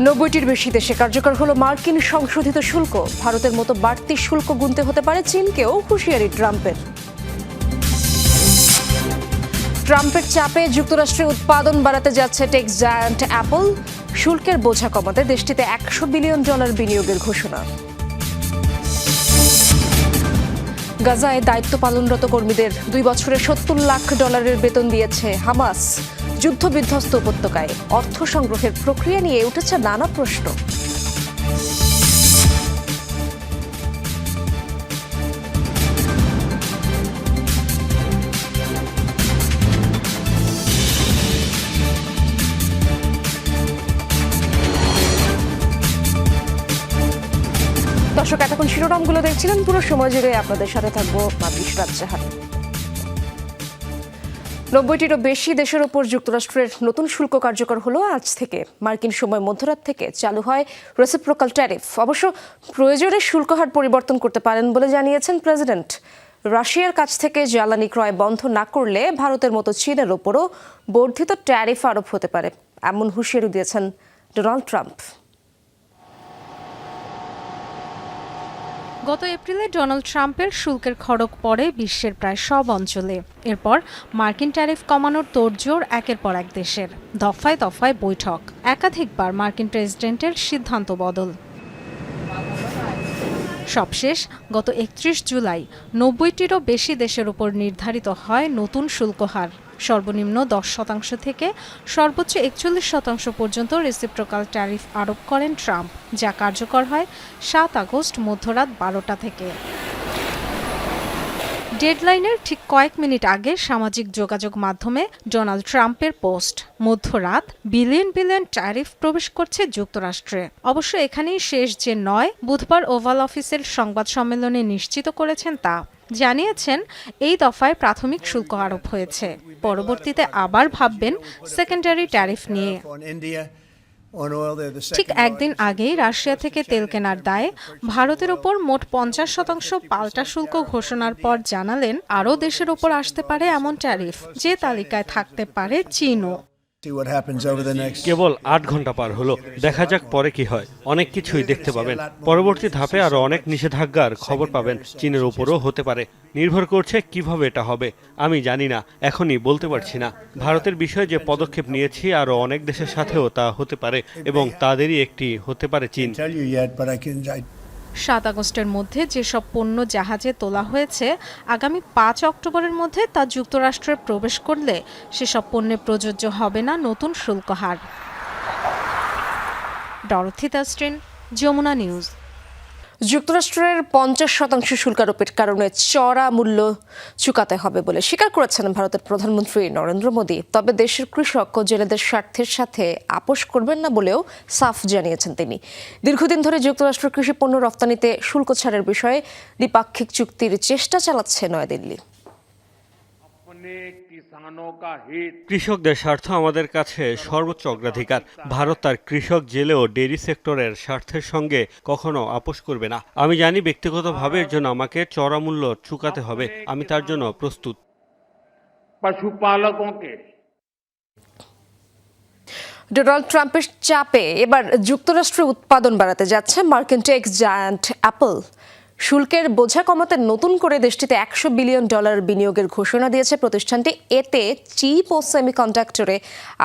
নব্বইটির বেশি দেশে কার্যকর হলো মার্কিন সংশোধিত শুল্ক। ভারতের মতো বাড়তি শুল্ক গুনতে হতে পারে চীনকেও হুঁশিয়ারি ট্রাম্পের। ট্রাম্পের চাপে যুক্তরাষ্ট্রে উৎপাদন বাড়াতে যাচ্ছে টেক্স জায়ান্ট অ্যাপল। শুল্কের বোঝা কমাতে দেশটিতে একশো বিলিয়ন ডলার বিনিয়োগের ঘোষণা। গাজায় দায়িত্ব পালনরত কর্মীদের দুই বছরে সত্তর লাখ ডলারের বেতন দিয়েছে হামাস। যুদ্ধ বিধ্বস্ত উপত্যকায় অর্থ সংগ্রহের প্রক্রিয়া নিয়ে উঠেছে নানা প্রশ্ন। দর্শক, এতক্ষণ শিরোনামগুলো দেখছিলেন। পুরো সময় জুড়ে আপনাদের সাথে থাকব মাবিশ রাজ্জাহার নব্বইটিরও বেশি দেশের ওপর যুক্তরাষ্ট্রের নতুন শুল্ক কার্যকর হলো আজ থেকে। মার্কিন সময় মধ্যরাত থেকে চালু হয় রেসিপ্রোকাল ট্যারিফ অবশ্য প্রয়োজনে শুল্ক হার পরিবর্তন করতে পারেন বলে জানিয়েছেন প্রেসিডেন্ট। রাশিয়ার কাছ থেকে জ্বালানি ক্রয় বন্ধ না করলে ভারতের মতো চীনের ওপরও বর্ধিত ট্যারিফ আরোপ হতে পারে, এমন হুঁশিয়ারি দিয়েছেন ডোনাল্ড ট্রাম্প। গত এপ্রিলে ডোনাল্ড ট্রাম্পের শুল্কের খড়ক পড়ে বিশ্বের প্রায় সব অঞ্চলে। এরপর মার্কিন ট্যারিফ কমানোর তোড়জোড় একের পর এক দেশের। দফায় দফায় বৈঠক। একাধিকবার মার্কিন প্রেসিডেন্টের সিদ্ধান্ত বদল। সবশেষ, গত একত্রিশ জুলাই নব্বইটিরও বেশি দেশের উপর নির্ধারিত হয় নতুন শুল্ক হার। সর্বনিম্ন দশ শতাংশ থেকে সর্বোচ্চ একচল্লিশ শতাংশ পর্যন্ত রেসিপ্রোকাল ট্যারিফ আরোপ করেন ট্রাম্প, যা কার্যকর হয় সাত আগস্ট মধ্যরাত বারোটা থেকে। ডেডলাইনের ঠিক কয়েক মিনিট আগে সামাজিক যোগাযোগ মাধ্যমে ডোনাল্ড ট্রাম্পের পোস্ট, মধ্যরাত বিলিয়ন বিলিয়ন ট্যারিফ প্রবেশ করছে যুক্তরাষ্ট্রে। অবশ্য এখানেই শেষ যে নয়, বুধবার ওভাল অফিসের সংবাদ সম্মেলনে নিশ্চিত করেছেন তা। জানিয়েছেন, এই দফায় প্রাথমিক শুল্ক আরোপ হয়েছে। পরবর্তীতে আবার ভাববেন সেকেন্ডারি ট্যারিফ নিয়ে। ঠিক একদিন আগেই রাশিয়া থেকে তেল কেনার দায়ে ভারতের ওপর মোট পঞ্চাশ শতাংশ পাল্টা শুল্ক ঘোষণার পর জানালেন, আরও দেশের ওপর আসতে পারে এমন ট্যারিফ যে তালিকায় থাকতে পারে চীনও। কেবল আট ঘণ্টা পার হলো। দেখা যাক পরে কি হয়। অনেক কিছুই দেখতে পাবেন। পরবর্তী ধাপে আরও অনেক নিষেধাজ্ঞার খবর পাবেন। চীনের উপরও হতে পারে। নির্ভর করছে কীভাবে এটা হবে। আমি জানি না। এখনই বলতে পারছি না। ভারতের বিষয়ে যে পদক্ষেপ নিয়েছি আরও অনেক দেশের সাথেও তা হতে পারে এবং তাদেরই একটি হতে পারে চীন। সাত আগস্টের মধ্যে যেসব পণ্য জাহাজে তোলা হয়েছে, আগামী পাঁচ অক্টোবরের মধ্যে তা যুক্তরাষ্ট্রে প্রবেশ করলে সেসব পণ্যে প্রযোজ্য হবে না নতুন শুল্ক হার। ডরথি তাস্ট্রিন যমুনা নিউজ। যুক্তরাষ্ট্রের পঞ্চাশ শতাংশ শুল্ক আরোপের কারণে চড়া মূল্য চুকাতে হবে বলে স্বীকার করেছেন ভারতের প্রধানমন্ত্রী নরেন্দ্র মোদী। তবে দেশের কৃষক ও জেলেদের স্বার্থের সাথে আপোষ করবেন না বলেও সাফ জানিয়েছেন তিনি। দীর্ঘদিন ধরে যুক্তরাষ্ট্র কৃষি পণ্য রপ্তানিতে শুল্ক ছাড়ের বিষয়ে দ্বিপাক্ষিক চুক্তির চেষ্টা চালাচ্ছে নয়াদিল্লি। কৃষকদের স্বার্থ আমাদের কাছে সর্বোচ্চ অগ্রাধিকার। ভারত তার কৃষক জেলেও ডেরি সেক্টরের স্বার্থের সঙ্গে কখনো আপোষ করবে না। আমি জানি ব্যক্তিগতভাবে এর জন্য আমাকে চড়া মূল্য চুকাতে হবে। আমি তার জন্য প্রস্তুত। ডোনাল্ড ট্রাম্পের চাপে এবার যুক্তরাষ্ট্রে উৎপাদন বাড়াতে যাচ্ছে মার্কিন টেক্স জায়ান্ট অ্যাপল। শুল্কের বোঝা কমাতে নতুন করে দেশটিতে একশো বিলিয়ন ডলার বিনিয়োগের ঘোষণা দিয়েছে প্রতিষ্ঠানটি। এতে চিপ ও সেমিকন্ডাক্টরে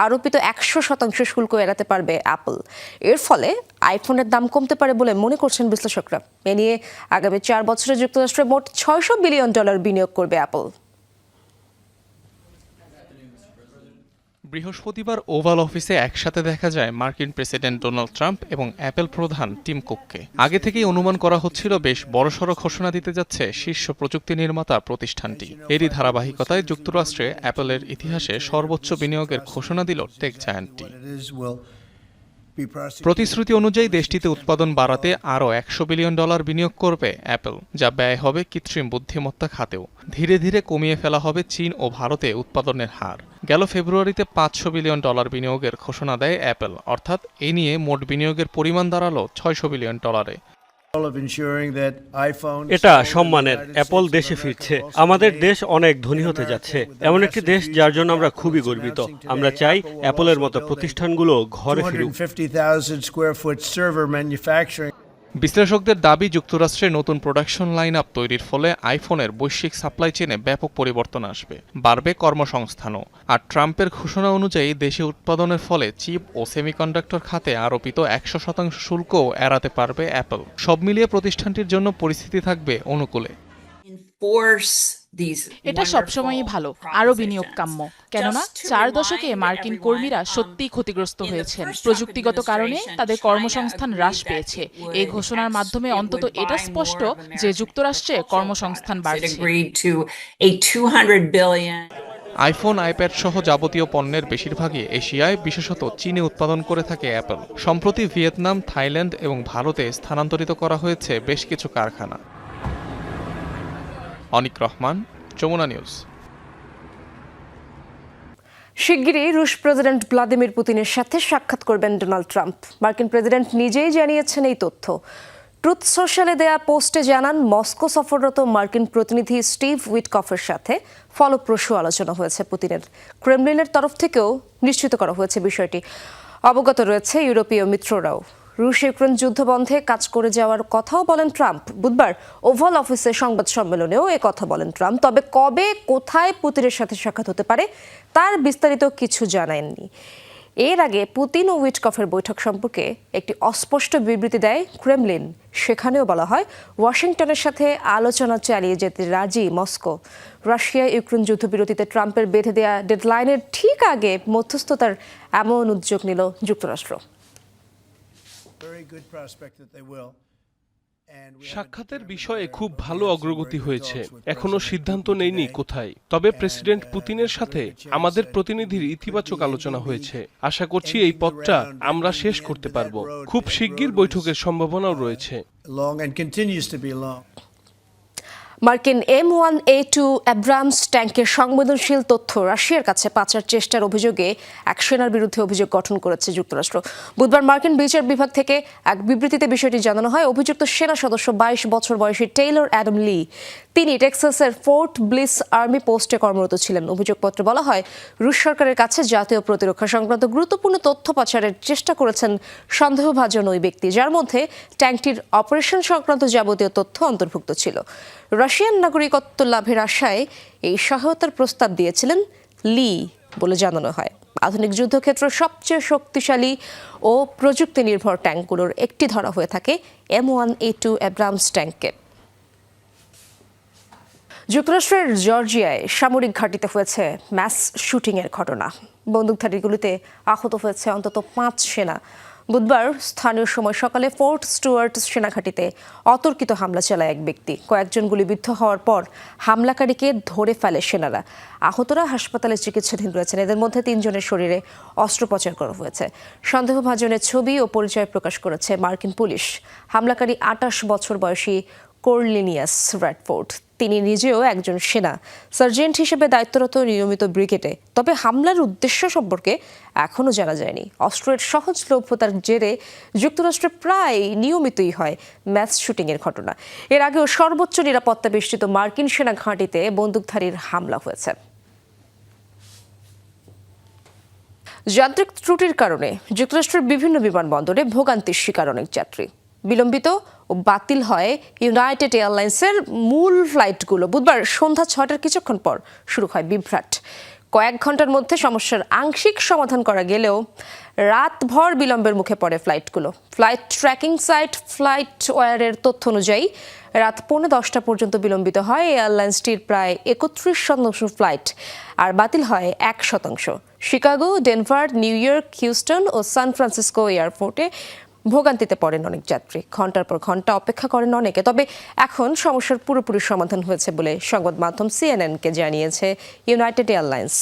আরোপিত একশো শতাংশ শুল্ক এড়াতে পারবে অ্যাপল। এর ফলে আইফোনের দাম কমতে পারে বলে মনে করছেন বিশ্লেষকরা। এ নিয়ে আগামী চার বছরে যুক্তরাষ্ট্রে মোট ছয়শো বিলিয়ন ডলার বিনিয়োগ করবে অ্যাপল। বৃহস্পতিবার ওভাল অফিসে একসাথে দেখা যায় মার্কিন প্রেসিডেন্ট ডোনাল্ড ট্রাম্প এবং অ্যাপেল প্রধান টিম কুককে। আগে থেকেই অনুমান করা হচ্ছিল, বেশ বড়সড় ঘোষণা দিতে যাচ্ছে শীর্ষ প্রযুক্তি নির্মাতা প্রতিষ্ঠানটি। এরই ধারাবাহিকতায় যুক্তরাষ্ট্রে অ্যাপলের ইতিহাসে সর্বোচ্চ বিনিয়োগের ঘোষণা দিল টেক জায়ান্টটি। প্রতিশ্রুতি অনুযায়ী দেশটিতে উৎপাদন বাড়াতে আরও একশো বিলিয়ন ডলার বিনিয়োগ করবে অ্যাপল, যা ব্যয় হবে কৃত্রিম বুদ্ধিমত্তা খাতেও। ধীরে ধীরে কমিয়ে ফেলা হবে চীন ও ভারতে উৎপাদনের হার। গেল ফেব্রুয়ারিতে পাঁচশো বিলিয়ন ডলার বিনিয়োগের ঘোষণা দেয় অ্যাপল, অর্থাৎ এ নিয়ে মোট বিনিয়োগের পরিমাণ দাঁড়াল ছয়শো বিলিয়ন ডলারে। এটা সম্মানের অ্যাপল দেশে ফিরছে। আমাদের দেশ অনেক ধনী হতে যাচ্ছে। এমন একটি দেশ যার জন্য আমরা খুবই গর্বিত। আমরা চাই অ্যাপলের মতো প্রতিষ্ঠানগুলো ঘরে ফিরুক। 250,000 square foot server manufacturing বিশ্লেষকদের দাবি যুক্তরাষ্ট্রে নতুন প্রোডাকশন লাইন আপ তৈরির ফলে আইফোনের বৈশ্বিক সাপ্লাই চেনে ব্যাপক পরিবর্তন আসবে। বাড়বে কর্মসংস্থানও। আর ট্রাম্পের ঘোষণা অনুযায়ী দেশে উৎপাদনের ফলে চিপ ও সেমিকন্ডাক্টর খাতে আরোপিত একশো শতাংশ শুল্কও এড়াতে পারবে অ্যাপল সব মিলিয়ে প্রতিষ্ঠানটির জন্য পরিস্থিতি থাকবে অনুকূলে। এটা সবসময়ই ভালো আরও বিনিয়োগ কাম্য। কেননা চার দশকে মার্কিন কর্মীরা সত্যিই ক্ষতিগ্রস্ত হয়েছেন। প্রযুক্তিগত কারণে তাদের কর্মসংস্থান হ্রাস পেয়েছে। এই ঘোষণার মাধ্যমে অন্তত এটা স্পষ্ট যে যুক্তরাষ্ট্রে কর্মসংস্থান বাড়ছে। agreed to a 200 billion iPhone iPad সহ যাবতীয় পণ্যের বেশিরভাগই এশিয়ায় বিশেষত চীনে উৎপাদন করে থাকে অ্যাপল সম্প্রতি ভিয়েতনাম থাইল্যান্ড এবং ভারতে স্থানান্তরিত করা হয়েছে বেশ কিছু কারখানা। অনিক রহমান, যমুনা নিউজ। শিগগিরই রুশ প্রেসিডেন্ট ভ্লাদিমির পুতিনের সাথে সাক্ষাৎ করবেন ডোনাল্ড ট্রাম্প। মার্কিন প্রেসিডেন্ট নিজেই জানিয়েছেন এই তথ্য। ট্রুথ সোশ্যালে দেয়া পোস্টে জানান, মস্কো সফররত মার্কিন প্রতিনিধি স্টিভ উইটকফের সাথে ফলপ্রসূ আলোচনা হয়েছে পুতিনের। ক্রেমলিনের তরফ থেকেও নিশ্চিত করা হয়েছে বিষয়টি। অবগত রয়েছে ইউরোপীয় মিত্ররাও। রুশ ইউক্রেন যুদ্ধ বন্ধে কাজ করে যাওয়ার কথাও বলেন ট্রাম্প। বুধবার ওভাল অফিসের সংবাদ সম্মেলনেও এ কথা বলেন ট্রাম্প। তবে কবে, কোথায় পুতিনের সাথে সাক্ষাৎ হতে পারে, তার বিস্তারিত কিছু জানায়নি। এর আগে পুতিন ও উইটকফের বৈঠক সম্পর্কে একটি অস্পষ্ট বিবৃতি দেয় ক্রেমলিন। সেখানেও বলা হয়, ওয়াশিংটনের সাথে আলোচনা চালিয়ে যেতে রাজি মস্কো। রাশিয়া ইউক্রেন যুদ্ধবিরতিতে ট্রাম্পের বেঁধে দেয়া ডেডলাইনের ঠিক আগে মধ্যস্থতার এমন উদ্যোগ নিল যুক্তরাষ্ট্র। সাক্ষাতের বিষয়ে খুব ভালো অগ্রগতি হয়েছে। এখনও সিদ্ধান্ত নেইনি কোথায়। তবে প্রেসিডেন্ট পুতিনের সাথে আমাদের প্রতিনিধির ইতিবাচক আলোচনা হয়েছে। আশা করছি এই পথটা আমরা শেষ করতে পারব। খুব শিগগির বৈঠকের সম্ভাবনাও রয়েছে। মার্কিন M one A two Abrams ট্যাঙ্কের সংবেদনশীল তথ্য রাশিয়ার কাছে পাচার চেষ্টার অভিযোগে এক সেনার বিরুদ্ধে অভিযোগ গঠন করেছে যুক্তরাষ্ট্র। বুধবার মার্কিন বিচার বিভাগ থেকে এক বিবৃতিতে বিষয়টি জানানো হয়। অভিযুক্ত সেনা সদস্য বাইশ বছর বয়সী টেইলর অ্যাডাম লি। তিনি টেক্সাসের ফোর্ট ব্লিস আর্মি পোস্টে কর্মরত ছিলেন। অভিযোগপত্রে বলা হয়, রুশ সরকারের কাছে জাতীয় প্রতিরক্ষা সংক্রান্ত গুরুত্বপূর্ণ তথ্য পাচারের চেষ্টা করেছেন সন্দেহভাজন ওই ব্যক্তি, যার মধ্যে ট্যাঙ্কটির অপারেশন সংক্রান্ত যাবতীয় তথ্য অন্তর্ভুক্ত ছিল। রাশিয়ান নাগরিকত্ব লাভের আশায় এই সহায়তার প্রস্তাব দিয়েছিলেন লি বলে জানানো হয়। আধুনিক যুদ্ধক্ষেত্র সবচেয়ে শক্তিশালী ও প্রযুক্তি নির্ভর ট্যাঙ্কগুলোর একটি ধরা হয়ে থাকে M one A two Abrams ট্যাঙ্কে। যুক্তরাষ্ট্রের জর্জিয়ায় সামরিক ঘাঁটিতে হয়েছে ম্যাস শুটিংয়ের ঘটনা। বন্দুকধারীগুলিতে আহত হয়েছে অন্তত পাঁচ সেনা। বুধবার স্থানীয় সময় সকালে ফোর্ট স্টুয়ার্ট সেনাঘাটিতে অতর্কিত হামলা চালায় এক ব্যক্তি। কয়েকজন গুলিবিদ্ধ হওয়ার পর হামলাকারীকে ধরে ফেলে সেনারা। আহতরা হাসপাতালে চিকিৎসাধীন রয়েছেন। এদের মধ্যে তিনজনের শরীরে অস্ত্রোপচার করা হয়েছে। সন্দেহভাজনের ছবি ও পরিচয় প্রকাশ করেছে মার্কিন পুলিশ। হামলাকারী আটাশ বছর বয়সী কোর্লিনিয়াস র্যাডফোর্ড। তিনি নিজেও একজন সেনা সার্জেন্ট হিসেবে দায়িত্বরত নিয়মিত ব্রিগেডে, তবে হামলার উদ্দেশ্য সম্পর্কে এখনও জানা যায়নি। অস্ত্রের সহজলভ্যতার জেরে যুক্তরাষ্ট্রে প্রায় নিয়মিতই হয় ম্যাচ শুটিংয়ের ঘটনা। এর আগেও সর্বোচ্চ নিরাপত্তা বেষ্টিত মার্কিন সেনা ঘাঁটিতে বন্দুকধারীর হামলা হয়েছে। যান্ত্রিক ত্রুটির কারণে যুক্তরাষ্ট্রের বিভিন্ন বিমানবন্দরে ভোগান্তির শিকার অনেক যাত্রী। বিলম্বিত ও বাতিল হয় ইউনাইটেড এয়ারলাইন্সের মূল ফ্লাইটগুলো। বুধবার সন্ধ্যা ছটার কিছুক্ষণ পর শুরু হয় বিভ্রাট। কয়েক ঘণ্টার মধ্যে সমস্যার আংশিক সমাধান করা গেলেও রাতভর বিলম্বের মুখে পড়ে ফ্লাইটগুলো। ফ্লাইট ট্র্যাকিং সাইট, ফ্লাইট ওয়ারের তথ্য অনুযায়ী রাত পৌনে দশটা পর্যন্ত বিলম্বিত হয়। এয়ারলাইন্সটির প্রায় একত্রিশ শতাংশ ফ্লাইট আর বাতিল হয় এক শতাংশ। Chicago, Denver, New York, Houston ও সান ফ্রান্সিসকো এয়ারপোর্টে ভোগান্তিতে পড়েন অনেক যাত্রী। ঘণ্টার পর ঘণ্টা অপেক্ষা করেন অনেকে। তবে এখন সমস্যার পুরোপুরি সমাধান হয়েছে বলে সংবাদ মাধ্যম সিএনএনকে জানিয়েছে ইউনাইটেড এয়ারলাইন্স।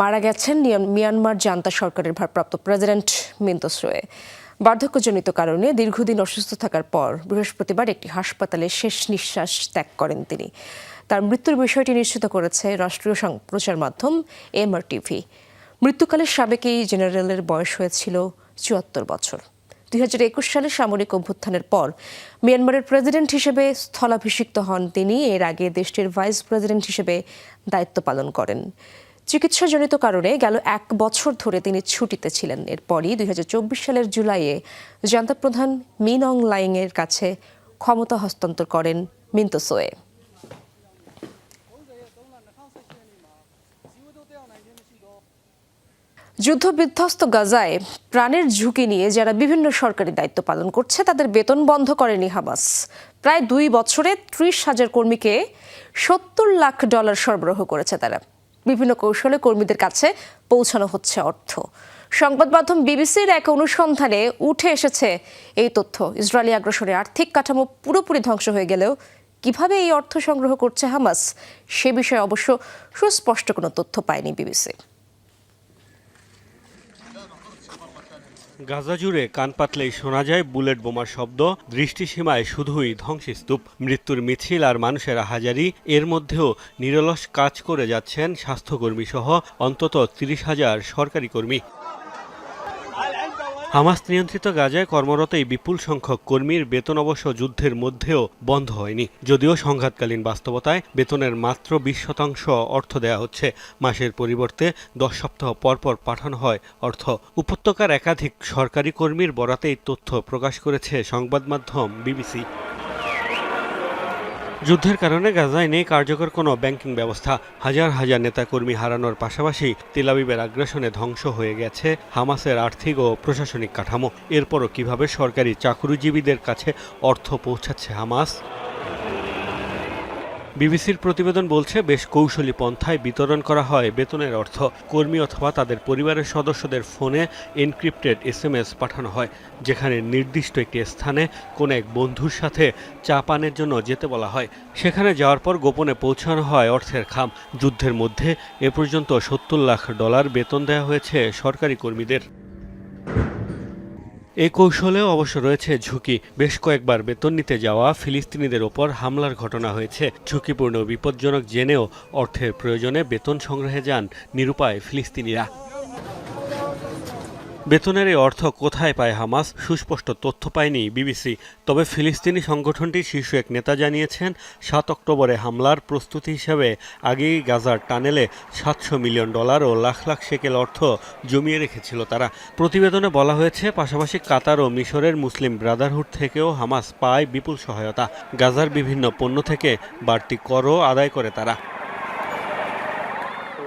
মারা গেছেন মিয়ানমার জান্তা সরকারের ভারপ্রাপ্ত প্রেসিডেন্ট মিন্তোস রয়ে বার্ধক্যজনিত কারণে দীর্ঘদিন অসুস্থ থাকার পর বৃহস্পতিবার একটি হাসপাতালে শেষ নিঃশ্বাস ত্যাগ করেন তিনি। তার মৃত্যুর বিষয়টি নিশ্চিত করেছে রাষ্ট্রীয় প্রচার মাধ্যম এমআরটিভি। মৃত্যুকালে সাবেক এই জেনারেলের বয়স হয়েছিল চুয়াত্তর বছর। দুই হাজার একুশ সালে সামরিক অভ্যুত্থানের পর মিয়ানমারের প্রেসিডেন্ট হিসেবে স্থলাভিষিক্ত হন তিনি। এর আগে দেশটির ভাইস প্রেসিডেন্ট হিসেবে দায়িত্ব পালন করেন। চিকিৎসাজনিত কারণে গেল এক বছর ধরে তিনি ছুটিতে ছিলেন। এরপরই দুই হাজার চব্বিশ সালের জুলাইয়ে জান্তা প্রধান মিন অং লাইংয়ের কাছে ক্ষমতা হস্তান্তর করেন মিন্তোসোয়ে যুদ্ধ বিধ্বস্ত গাজায় প্রাণের ঝুঁকি নিয়ে যারা বিভিন্ন সরকারি দায়িত্ব পালন করছে, তাদের বেতন বন্ধ করেনি হামাস। প্রায় দুই বছরে ত্রিশ হাজার কর্মীকে সত্তর লাখ ডলার সরবরাহ করেছে তারা। বিভিন্ন কৌশলে কর্মীদের কাছে পৌঁছানো হচ্ছে অর্থ। সংবাদ মাধ্যম বিবিসির এক অনুসন্ধানে উঠে এসেছে এই তথ্য। ইসরায়েলি আগ্রাসনে আর্থিক কাঠামো পুরোপুরি ধ্বংস হয়ে গেলেও কীভাবে এই অর্থ সংগ্রহ করছে হামাস, সে বিষয়ে অবশ্য সুস্পষ্ট কোনো তথ্য পায়নি বিবিসি। গাজা জুড়ে কান পাতলেই শোনা যায় বুলেট বোমার শব্দ। দৃষ্টিসীমায় শুধুই ধ্বংসস্তূপ। মৃত্যুর মিছিল আর মানুষের হাজারি। এর মধ্যেও নিরলস কাজ করে যাচ্ছেন স্বাস্থ্যকর্মী সহ অন্তত তিরিশ হাজার সরকারি কর্মী। হামাস নিয়ন্ত্রিত গাজায় কর্মরত এই বিপুল সংখ্যক কর্মীর বেতন অবশ্য যুদ্ধের মধ্যেও বন্ধ হয়নি। যদিও সংঘাতকালীন বাস্তবতায় বেতনের মাত্র বিশ শতাংশ অর্থ দেয়া হচ্ছে। মাসের পরিবর্তে দশ সপ্তাহ পরপর পাঠানো হয় অর্থ। উপত্যকার একাধিক সরকারি কর্মীর বরাতে এই তথ্য প্রকাশ করেছে সংবাদ মাধ্যম বিবিসি। যুদ্ধের কারণে গাজায় নেই কার্যকর কোনো ব্যাংকিং ব্যবস্থা। হাজার হাজার নেতাকর্মী হারানোর পাশাপাশি তেলাবিবের আগ্রাসনে ধ্বংস হয়ে গেছে হামাসের আর্থিক ও প্রশাসনিক কাঠামো। এরপরও কীভাবে সরকারি চাকরিজীবীদের কাছে অর্থ পৌঁছাচ্ছে হামাস? বিবিসির প্রতিবেদন বলছে, বেশ কৌশলী পন্থায় বিতরণ করা হয় বেতনের অর্থ। কর্মী অথবা তাদের পরিবারের সদস্যদের ফোনে এনক্রিপ্টেড এস এম এস পাঠানো হয়, যেখানে নির্দিষ্ট একটি স্থানে কোনো এক বন্ধুর সাথে চা পানের জন্য যেতে বলা হয়। সেখানে যাওয়ার পর গোপনে পৌঁছানো হয় অর্থের খাম। যুদ্ধের মধ্যে এ পর্যন্ত সত্তর লাখ ডলার বেতন দেওয়া হয়েছে সরকারি কর্মীদের। এই কৌশলেও অবশ্য রয়েছে ঝুঁকি। বেশ কয়েকবার বেতন নিতে যাওয়া ফিলিস্তিনিদের ওপর হামলার ঘটনা হয়েছে। ঝুঁকিপূর্ণ বিপজ্জনক জেনেও অর্থের প্রয়োজনে বেতন সংগ্রহে যান নিরুপায় ফিলিস্তিনিরা। বেতনের এই অর্থ কোথায় পায় হামাস, সুস্পষ্ট তথ্য পায়নি বিবিসি। তবে ফিলিস্তিনি সংগঠনটির শীর্ষ এক নেতা জানিয়েছেন, সাত অক্টোবরে হামলার প্রস্তুতি হিসেবে আগেই গাজার টানেলে সাতশো মিলিয়ন ডলার ও লাখ লাখ সেকেল অর্থ জমিয়ে রেখেছিল তারা। প্রতিবেদনে বলা হয়েছে, পাশাপাশি কাতার ও মিশরের মুসলিম ব্রাদারহুড থেকেও হামাস পায় বিপুল সহায়তা। গাজার বিভিন্ন পণ্য থেকে বাড়তি করও আদায় করে তারা।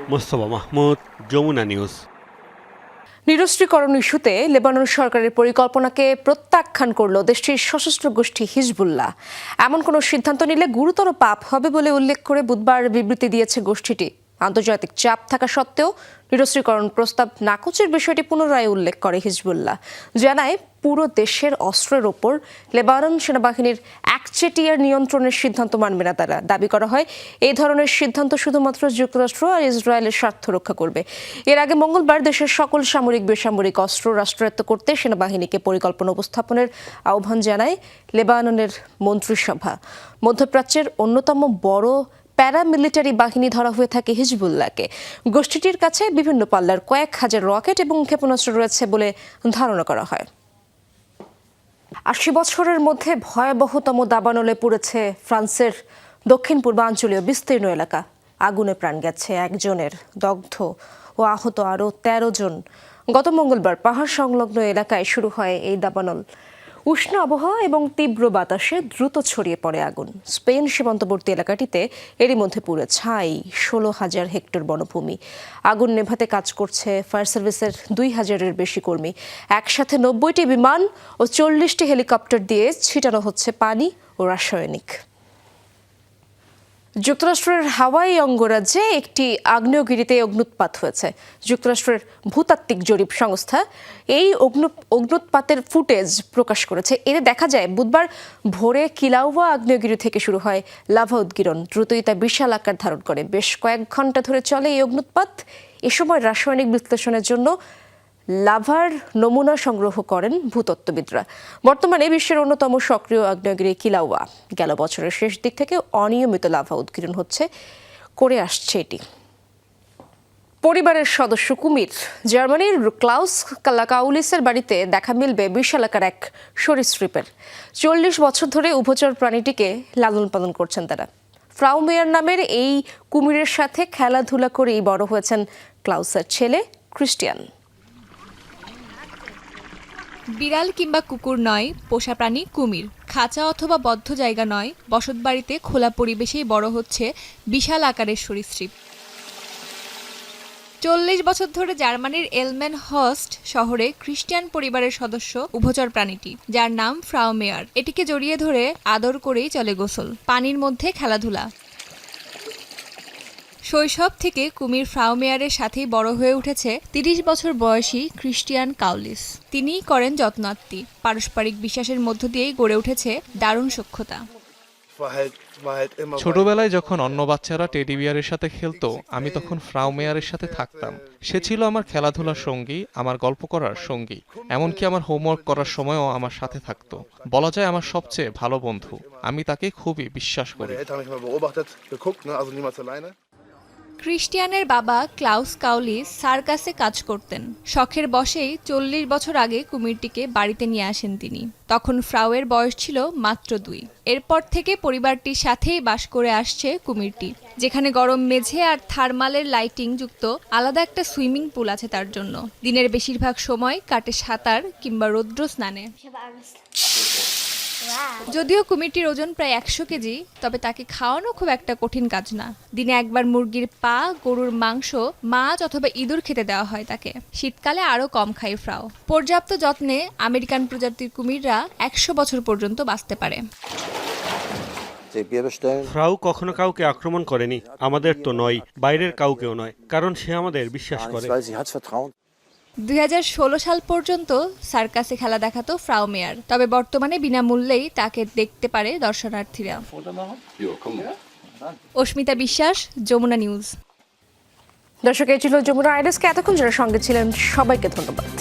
মোস্তফা মাহমুদ, যমুনা নিউজ। নিরস্ত্রীকরণ ইস্যুতে লেবানন সরকারের পরিকল্পনাকে প্রত্যাখ্যান করল দেশটির সশস্ত্র গোষ্ঠী হিজবুল্লাহ। এমন কোনো সিদ্ধান্ত নিলে গুরুতর পাপ হবে বলে উল্লেখ করে বুধবার বিবৃতি দিয়েছে গোষ্ঠীটি। আন্তর্জাতিক চাপ থাকা সত্ত্বেও নিরস্ত্রীকরণ প্রস্তাব নাকচের বিষয়টি পুনরায় উল্লেখ করে হিজবুল্লাহ। জানায়, পুরো দেশের অস্ত্রের ওপর লেবানন সেনাবাহিনীর একচেটিয়ার নিয়ন্ত্রণের সিদ্ধান্ত মানবে না তারা। দাবি করা হয় এই ধরনের সিদ্ধান্ত শুধুমাত্র যুক্তরাষ্ট্র আর ইসরায়েলের স্বার্থ রক্ষা করবে। এর আগে মঙ্গলবার দেশের সকল সামরিক, বেসামরিক অস্ত্র রাষ্ট্রায়ত্ত করতে সেনাবাহিনীকে পরিকল্পনা উপস্থাপনের আহ্বান জানায় লেবাননের মন্ত্রিসভা। মধ্যপ্রাচ্যের অন্যতম বড় প্যারামিলিটারি বাহিনী ধরা হয়ে থাকে হিজবুল্লাহকে। গোষ্ঠীটির কাছে বিভিন্ন পাল্লার কয়েক হাজার রকেট এবং ক্ষেপণাস্ত্র রয়েছে বলে ধারণা করা হয়। আশি বছরের মধ্যে ভয়াবহতম দাবানলে পড়েছে ফ্রান্সের দক্ষিণ পূর্বাঞ্চলীয় বিস্তীর্ণ এলাকা। আগুনে প্রাণ গেছে একজনের দগ্ধ ও আহত আরও তেরো জন। গত মঙ্গলবার পাহাড় সংলগ্ন এলাকায় শুরু হয় এই দাবানল। উষ্ণ আবহাওয়া এবং তীব্র বাতাসে দ্রুত ছড়িয়ে পড়ে আগুন। স্পেন সীমান্তবর্তী এলাকাটিতে এরই মধ্যে পুরো ছাই, ষোলো হাজার হেক্টর বনভূমি। আগুন নেভাতে কাজ করছে ফায়ার সার্ভিসের দুই হাজারের বেশি কর্মী। একসাথে নব্বইটি বিমান ও চল্লিশটি হেলিকপ্টার দিয়ে ছিটানো হচ্ছে পানি ও রাসায়নিক। যুক্তরাষ্ট্রের হাওয়াই অঙ্গরাজ্যে একটি আগ্নেয়গিরিতে অগ্নুৎপাত হয়েছে। যুক্তরাষ্ট্রের ভূতাত্ত্বিক জরিপ সংস্থা এই অগ্নু অগ্নুৎপাতের ফুটেজ প্রকাশ করেছে। এতে দেখা যায়, বুধবার ভোরে কিলাউয়া আগ্নেয়গিরি থেকে শুরু হয় লাভা উদ্গিরণ। দ্রুতই তা বিশাল আকার ধারণ করে। বেশ কয়েক ঘণ্টা ধরে চলে এই অগ্নুৎপাত। এ সময় রাসায়নিক বিশ্লেষণের জন্য লাভার নমুনা সংগ্রহ করেন ভূতত্ত্ববিদরা। বর্তমানে বিশ্বের অন্যতম সক্রিয় আগ্নেয়গিরি কিলাওয়া গেল বছরের শেষ দিক থেকে অনিয়মিত লাভা উৎকীর্ণ হচ্ছে, করে আসছে এটি। পরিবারের সদস্য কুমির। জার্মানির ক্লাউস কাউলিসের বাড়িতে দেখা মিলবে বিশালাকার এক সরীসৃপের। চল্লিশ বছর ধরে উভচর প্রাণীটিকে লালন পালন করছেন তারা। ফ্রাউ মেয়ার নামের এই কুমিরের সাথে খেলাধুলা করেই বড় হয়েছেন ক্লাউসের ছেলে ক্রিস্টিয়ান। বিড়াল কিংবা কুকুর নয়, পোষা প্রাণী কুমির। খাঁচা অথবা বদ্ধ জায়গা নয়, বসতবাড়িতে খোলা পরিবেশেই বড় হচ্ছে বিশাল আকারের সরীসৃপ। চল্লিশ বছর ধরে জার্মানির এলমেন হস্ট শহরে খ্রিস্টান পরিবারের সদস্য, উভচর প্রাণীটি, যার নাম ফ্রাও মেয়ার। এটিকে জড়িয়ে ধরে আদর করেই চলে গোসল। পানির মধ্যে খেলাধুলা। শৈশব থেকে কুমির ফ্রাউমেয়ারের সাথেই বড় হয়ে উঠেছে তিরিশ বছর বয়সী ক্রিস্টিয়ান কাউলিস। তিনিই করেন যত্নাত্তি। পারস্পরিক বিশ্বাসের মধ্য দিয়েই গড়ে উঠেছে দারুণ সখ্যতা। ছোটবেলায় যখন অন্য বাচ্চারা টেডি বিয়ারের সাথে খেলতো আমি তখন ফ্রাউ মেয়ারের সাথে থাকতাম। সে ছিল আমার খেলাধুলার সঙ্গী আমার গল্প করার সঙ্গী এমনকি আমার হোমওয়ার্ক করার সময়ও আমার সাথে থাকতো। বলা যায় আমার সবচেয়ে ভালো বন্ধু। আমি তাকে খুবই বিশ্বাস করি। ক্রিস্টিয়ানের বাবা ক্লাউস কাউলি সার্কাসে কাজ করতেন। শখের বশেই চল্লিশ বছর আগে কুমিরটিকে বাড়িতে নিয়ে আসেন তিনি। তখন ফ্রাউয়ের বয়স ছিল মাত্র দুই। এরপর থেকে পরিবারটির সাথেই বাস করে আসছে কুমিরটি, যেখানে গরম মেঝে আর থার্মালের লাইটিং যুক্ত আলাদা একটা সুইমিং পুল আছে তার জন্য। দিনের বেশিরভাগ সময় কাটে সাঁতার কিংবা রৌদ্র স্নানে। যদিও কুমিরটির ওজন প্রায় একশো কেজি তবে তাকে খাওয়ানো খুব একটা কঠিন কাজ না। দিনে একবার মুরগির পা গরুর মাংস মাছ অথবা ইঁদুর খেতে দেওয়া হয় তাকে। শীতকালে আরও কম খায় ফ্রাও। পর্যাপ্ত যত্নে আমেরিকান প্রজাতির কুমিররা একশো বছর পর্যন্ত বাঁচতে পারে। ফ্রাউ কখনো কাউকে আক্রমণ করেনি আমাদের তো নয় বাইরের কাউকেও নয় কারণ সে আমাদের বিশ্বাস করে। দুই হাজার ষোলো সাল পর্যন্ত সার্কাসে খেলা দেখাতো ফ্রাও মেয়ার তবে বর্তমানে বিনামূল্যেই তাকে দেখতে পারে দর্শনার্থীরা। অস্মিতা বিশ্বাস যমুনা নিউজ। দর্শক এই ছিল যমুনা আইডেসকে। এতক্ষণ যারা সঙ্গে ছিলেন সবাইকে ধন্যবাদ।